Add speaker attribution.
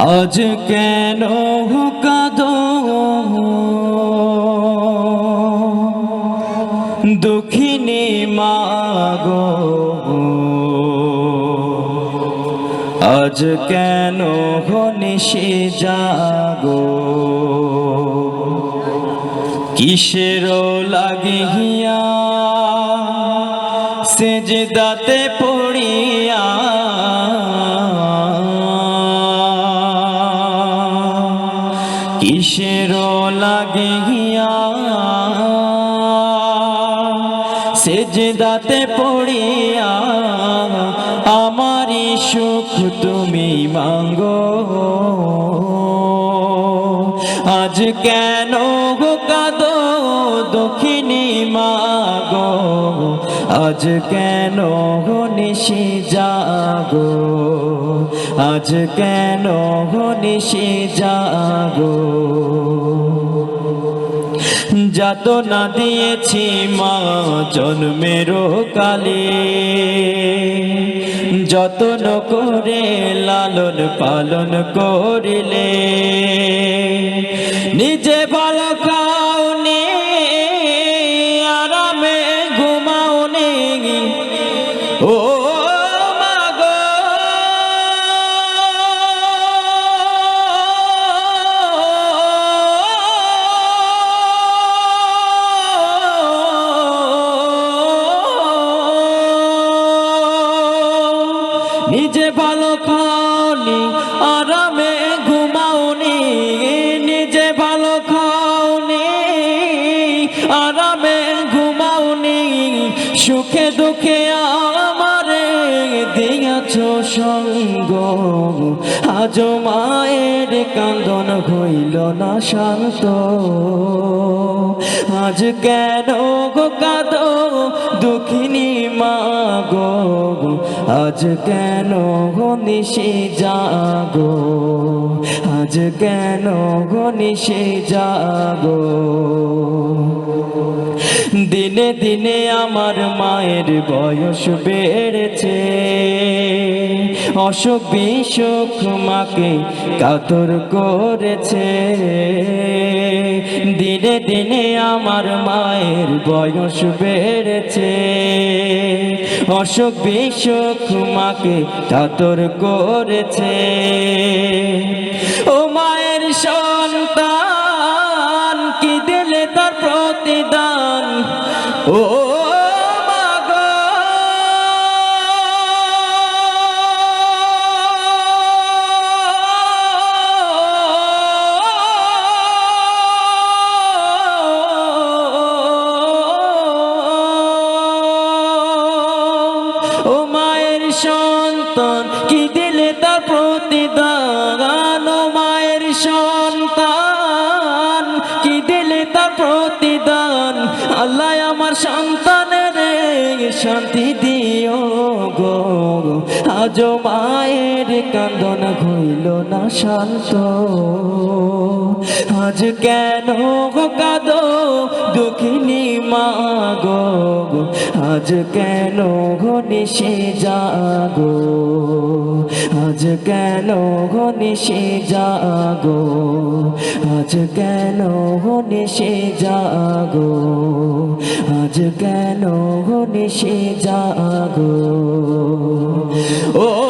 Speaker 1: আজ কেন কাঁদো দুঃখিনী মাগো। আজ কেন নিশে জাগো? কিসের লাগিয়া সেজদাতে পড়িয়া কিসের লাগিয়া? সেজদাতে পড়িয়া আমারই সুখ তুমি মাঙ্গো। আজ কেন কাদো দক্ষিণী মাগো? আজ কেন নিশি জাগো? আজ কেন নিশি জাগো? যত না দিয়েছি মা জন্মেরও কালে। যতন করে লালন পালন করিলে, নিজে ভালো খাওনি আরামে ঘুমাওনি, নিজে ভালো খাওনি। আরামে ঘুমাওনি, সুখে দুঃখে আমারে দিয়াছ সঙ্গ। আজ মায়ের কান্দন হইল না শান্ত। আজ কেন গো কাঁদো দুঃখিনী মা গো আজ কেন নিশে জাগো? আজ কেন নিশে জাগো? দিনে দিনে আমার মায়ের বয়স বেড়েছে। অসুখ বিসুখ মাকে কাতর করেছে। দিনে দিনে আমার মায়ের বয়স বেড়েছে। অসুখ বিসুখ মাকে কাতর করেছে। ও সন্তান, কি দিলে তার প্রতিদান? মায়ের সন্তান, কি দিলে তার প্রতিদান? আল্লাহ আমার সন্তানের শান্তি আজ মায়ের কান্দন হইল না শান্ত। আজ কেন কাঁদো দুঃখিনী মা গো? আজ কেন গো নিশে জাগো? আজ কেন গো নিশে জাগো? আজ কেন গো নিশে জাগো? আজ কেন নিশে জাগো? ও